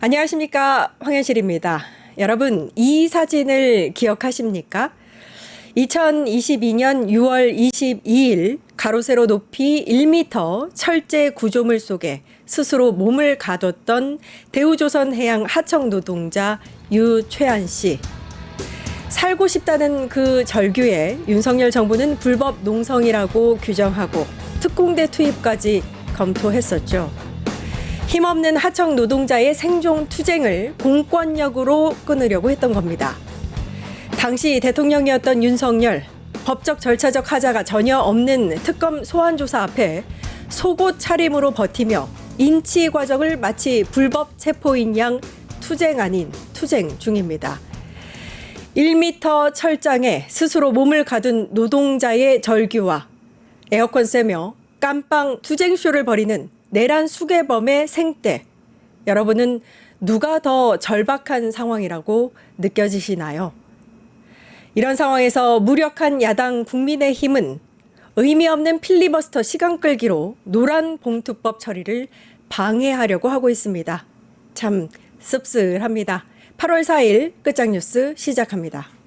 안녕하십니까. 황현실입니다. 여러분, 이 사진을 기억하십니까? 2022년 6월 22일 가로세로 높이 1m 철제 구조물 속에 스스로 몸을 가뒀던 대우조선 해양 하청 노동자 유최한 씨. 살고 싶다는 그 절규에 윤석열 정부는 불법 농성이라고 규정하고 특공대 투입까지 검토했었죠. 힘없는 하청 노동자의 생존 투쟁을 공권력으로 끊으려고 했던 겁니다. 당시 대통령이었던 윤석열, 법적 절차적 하자가 전혀 없는 특검 소환 조사 앞에 속옷 차림으로 버티며 인치 과정을 마치 불법 체포인 양 투쟁 아닌 투쟁 중입니다. 1m 철장에 스스로 몸을 가둔 노동자의 절규와 에어컨 쐬며 깜빵 투쟁쇼를 벌이는 내란 수괴범의 생때 여러분은 누가 더 절박한 상황이라고 느껴지시나요? 이런 상황에서 무력한 야당 국민의힘은 의미 없는 필리버스터 시간 끌기로 노란 봉투법 처리를 방해하려고 하고 있습니다. 참 씁쓸합니다. 8월 4일 끝장 뉴스 시작합니다.